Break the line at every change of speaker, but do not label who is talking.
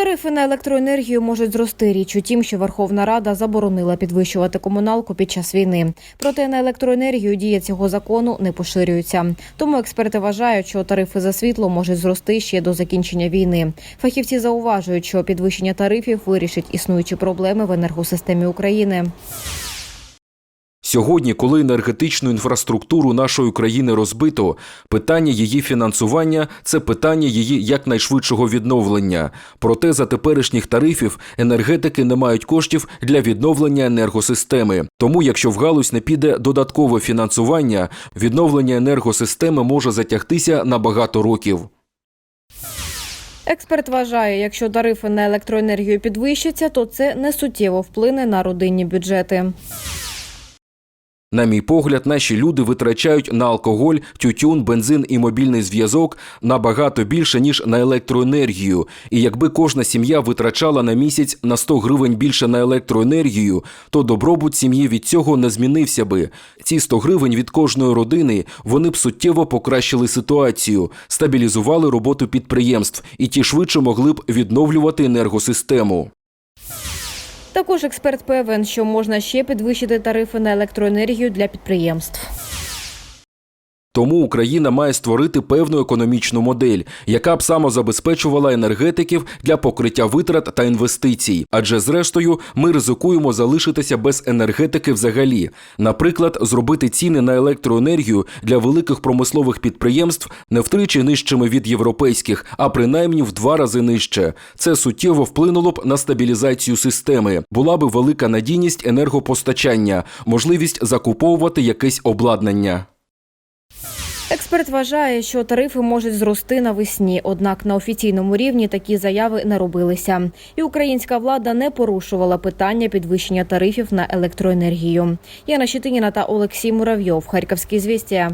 Тарифи на електроенергію можуть зрости. Річ у тім, що Верховна Рада заборонила підвищувати комуналку під час війни. Проте на електроенергію дія цього закону не поширюється. Тому експерти вважають, що тарифи за світло можуть зрости ще до закінчення війни. Фахівці зауважують, що підвищення тарифів вирішить існуючі проблеми в енергосистемі України.
Сьогодні, коли енергетичну інфраструктуру нашої країни розбито, питання її фінансування це питання її якнайшвидшого відновлення. Проте за теперішніх тарифів енергетики не мають коштів для відновлення енергосистеми. Тому, якщо в галузь не піде додаткове фінансування, відновлення енергосистеми може затягтися на багато років.
Експерт вважає, якщо тарифи на електроенергію підвищаться, то це не суттєво вплине на родинні бюджети.
На мій погляд, наші люди витрачають на алкоголь, тютюн, бензин і мобільний зв'язок набагато більше ніж на електроенергію. І якби кожна сім'я витрачала на місяць на 100 гривень більше на електроенергію, то добробут сім'ї від цього не змінився би. Ці 100 гривень від кожної родини вони б суттєво покращили ситуацію, стабілізували роботу підприємств, і ті швидше могли б відновлювати енергосистему.
Також експерт певен, що можна ще підвищити тарифи на електроенергію для підприємств.
Тому Україна має створити певну економічну модель, яка б самозабезпечувала енергетиків для покриття витрат та інвестицій. Адже зрештою ми ризикуємо залишитися без енергетики взагалі. Наприклад, зробити ціни на електроенергію для великих промислових підприємств не втричі нижчими від європейських, а принаймні в два рази нижче. Це суттєво вплинуло б на стабілізацію системи. Була би велика надійність енергопостачання, можливість закуповувати якесь обладнання.
Експерт вважає, що тарифи можуть зрости навесні, однак на офіційному рівні такі заяви не робилися. І українська влада не порушувала питання підвищення тарифів на електроенергію. Яна Щитиніна та Олексій Муравйов. Харківські звістя.